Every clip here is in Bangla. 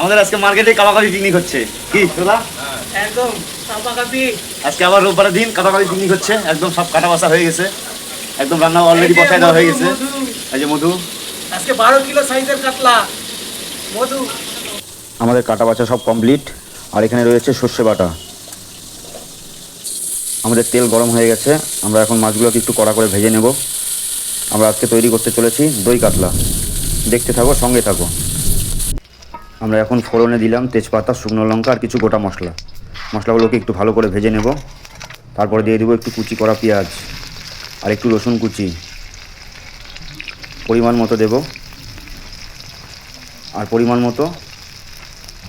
আমাদের আজকে মার্কেটে কাবাকাবি পিকনিক হচ্ছে। কি তোলা একদম কাপাকাপি আজকে আবার রোববারের দিন কাবাকাবি পিকনিক হচ্ছে। একদম সব কাটা বাসা হয়ে গেছে। একদম রান্না অলরেডি বসায় দেওয়া হয়ে গেছে। এই যে মধু। আজকে বারো কিলো সাইজের কাতলা। মধু। আমাদের কাটা বাছা সব কমপ্লিট আর এখানে রয়েছে সর্ষে বাটা। আমাদের তেল গরম হয়ে গেছে। আমরা এখন মাছগুলোকে একটু কড়া করে ভেজে নেব। আমরা আজকে তৈরি করতে চলেছি দই কাতলা। দেখতে থাকো সঙ্গে থাকো। আমরা এখন ফোড়নে দিলাম তেজপাতা, শুকনো লঙ্কা আর কিছু গোটা মশলা। মশলাগুলোকে একটু ভালো করে ভেজে নেব। তারপরে দিয়ে দেবো একটু কুচি করা পেঁয়াজ আর একটু রসুন কুচি। পরিমাণ মতো দেব। আর পরিমাণ মতো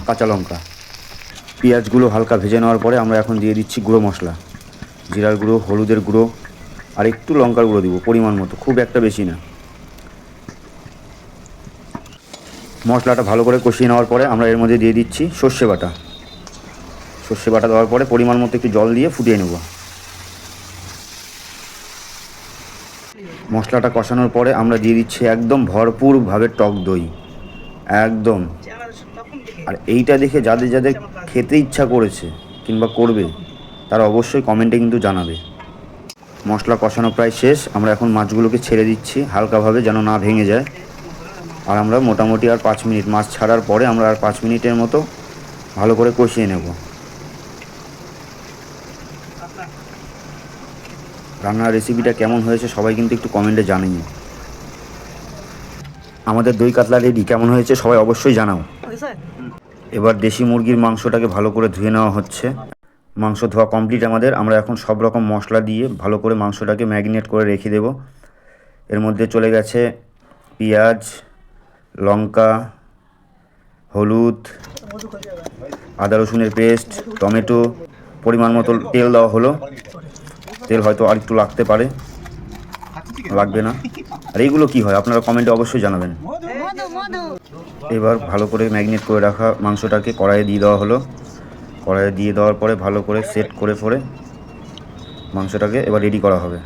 কাঁচা লঙ্কা। পেঁয়াজগুলো হালকা ভেজে নেওয়ার পরে আমরা এখন দিয়ে দিচ্ছি গুঁড়ো মশলা। জিরার গুঁড়ো, হলুদের গুঁড়ো আর একটু লঙ্কার গুঁড়ো দিব, পরিমাণ মতো, খুব একটা বেশি না। মশলাটা ভালো করে কষিয়ে নেওয়ার পরে আমরা এর মধ্যে দিয়ে দিচ্ছি সর্ষে বাটা। সর্ষে বাটা দেওয়ার পরে পরিমাণ মতো একটু জল দিয়ে ফুটিয়ে নেব। মশলাটা কষানোর পরে আমরা দিয়ে দিচ্ছি একদম ভরপুরভাবে টক দই। একদম। আর এইটা দেখে যাদের যাদের খেতে ইচ্ছা করেছে কিংবা করবে, তারা অবশ্যই কমেন্টে কিন্তু জানাবে। মশলা কষানো প্রায় শেষ, আমরা এখন মাছগুলোকে ছেড়ে দিচ্ছি, হালকাভাবে যেন না ভেঙে যায়। আর আমরা মোটামুটি আর পাঁচ মিনিট মাছ ছাড়ার পরে আমরা আর পাঁচ মিনিটের মতো ভালো করে কষিয়ে নেব। রান্নার রেসিপিটা কেমন হয়েছে সবাই কিন্তু একটু কমেন্টে জানিয়ে। আমাদের দই কাতলা রেডি কেমন হয়েছে সবাই অবশ্যই জানাও। এবার দেশি মুরগির মাংসটাকে ভালো করে ধুয়ে নেওয়া হচ্ছে। মাংস ধোয়া কমপ্লিট আমাদের আমরা এখন সব রকম মশলা দিয়ে ভালো করে মাংসটাকে ম্যারিনেট করে রেখে দেব। এর মধ্যে চলে গেছে পেঁয়াজ লঙ্কা, হলুদ, আদা রসুনের পেস্ট, টমেটো, পরিমাণ মতো তেল দেওয়া হলো। তেল হয়তো আর একটু লাগতে পারে। লাগবে না। আর এইগুলো কি হয়? আপনারা কমেন্টে অবশ্যই জানাবেন। এবার ভালো করে ম্যাগনেট করে রাখা মাংসটাকে কড়াইয়ে দিয়ে দেওয়া হলো। কড়াইয়ে দিয়ে দেওয়ার পরে ভালো করে সেট করে পরে মাংসটাকে এবার রেডি করা হবে।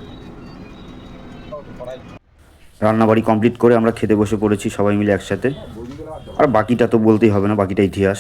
রান্নাবাড়ি কমপ্লিট করে আমরা খেতে বসে পড়েছি সবাই মিলে একসাথে। আর বাকিটা তো বলতেই হবে না, বাকিটা ইতিহাস।